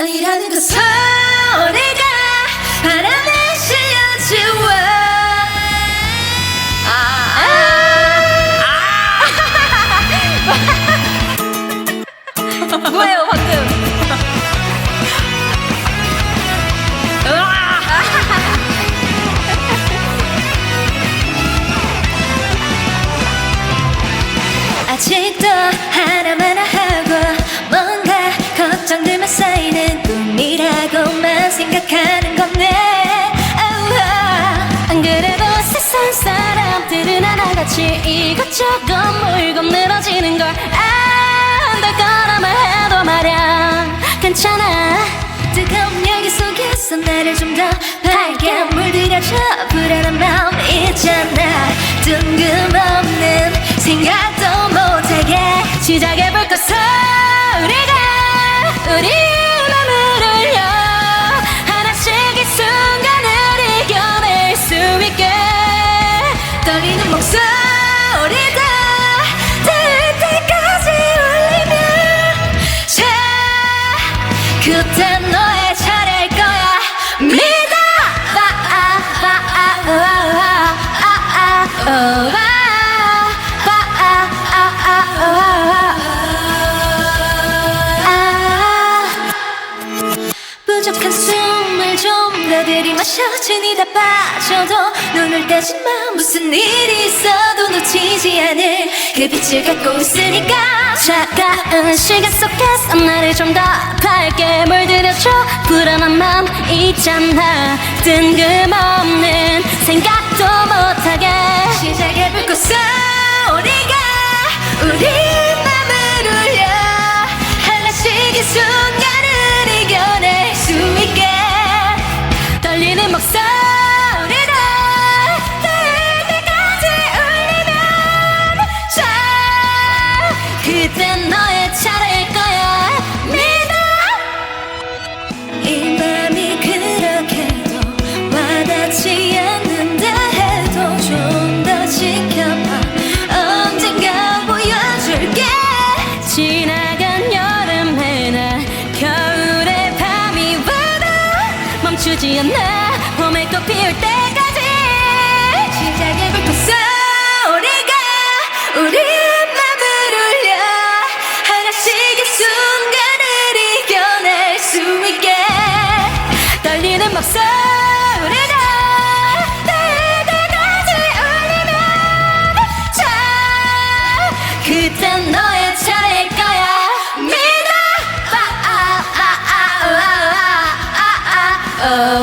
아니라는 그 소리가 바람에 실려지워 뭐예요 방금? 아직도 하나마나 하고 생각하는 건데. 안 그래도 세상 사람들은 하나같이 이것저것 물고 늘어지는 걸 안될 거라만 해도 말야 괜찮아 부족한 숨을 좀 더 들이마셔 진이 다 빠져도 눈을 떼지 마. 무슨 일이 있어도 놓치지 않을 그 빛을 갖고 있으니까. 차가운 시간 속에서 나를 좀 더 밝게 물들여줘. 불안한 마음 있잖아. 뜬금없는 멈추지 않아 봄의 꽃 피울 때까지. 시작해볼 그 소리가 우리 맘을 울려. 하나씩 이 순간을 이겨낼 수 있게. 떨리는 목소리가 때까지 울리면 자 그때 너 Oh.